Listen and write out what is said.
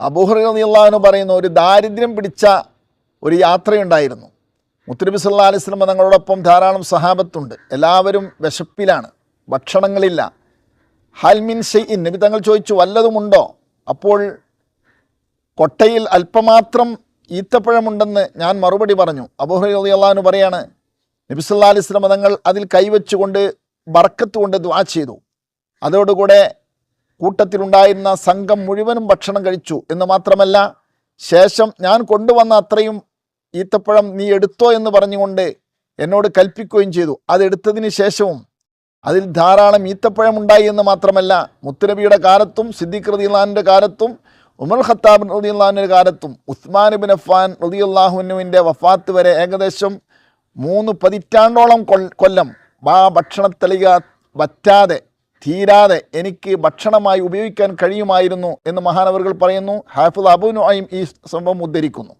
അബൂഹറിയാഹു പറയുന്ന ഒരു ദാരിദ്ര്യം പിടിച്ച ഒരു യാത്രയുണ്ടായിരുന്നു. മുത്തുനബി സല്ലാ അലൈഹി സ്വലം തങ്ങളോടൊപ്പം ധാരാളം സഹാബത്തുണ്ട്. എല്ലാവരും വിശപ്പിലാണ് ഭക്ഷണങ്ങളില്ല. ഹൽമിൻ ഷെയ്ഇൻ നബി തങ്ങൾ ചോദിച്ചു വല്ലതുമുണ്ടോ? അപ്പോൾ കൊട്ടയിൽ അല്പമാത്രം ഈത്തപ്പഴമുണ്ടെന്ന് ഞാൻ മറുപടി പറഞ്ഞു. അബൂഹറി അള്ളഹാനു പറയാണ് നബി സല്ലാ അലൈഹി സ്വലം തങ്ങൾ അതിൽ കൈവച്ചുകൊണ്ട് ബർക്കത്ത് കൊണ്ട് ദ്വാ ചെയ്തു. അതോടുകൂടെ കൂട്ടത്തിലുണ്ടായിരുന്ന സംഘം മുഴുവനും ഭക്ഷണം കഴിച്ചു എന്ന് മാത്രമല്ല ശേഷം ഞാൻ കൊണ്ടുവന്ന അത്രയും ഈത്തപ്പഴം നീ എടുത്തോ എന്ന് പറഞ്ഞുകൊണ്ട് എന്നോട് കൽപ്പിക്കുകയും ചെയ്തു. അതെടുത്തതിന് ശേഷവും അതിൽ ധാരാളം ഈത്തപ്പഴം ഉണ്ടായി എന്ന് മാത്രമല്ല മുത്തുനബിയുടെ കാലത്തും സിദ്ദിഖ് റദിയുള്ളാഹിന്റെ കാലത്തും ഉമർ ഖത്താബ് റദിയുള്ളാഹിന്റെ കാലത്തും ഉസ്മാൻ ബിൻ അഫ്ഫാൻ റദിയുള്ളാഹുനുവിന്റെ വഫാത്ത് വരെ ഏകദേശം മൂന്ന് പതിറ്റാണ്ടോളം കൊല്ലം ആ ഭക്ഷണത്തളിക വറ്റാതെ തീരാതെ എനിക്ക് ഭക്ഷണമായി ഉപയോഗിക്കാൻ കഴിയുമായിരുന്നു എന്ന് മഹാനവറുകൾ പറയുന്നു. ഹാഫിദ് അബു നുഐം ഈ സംഭവം ഉദ്ധരിക്കുന്നു.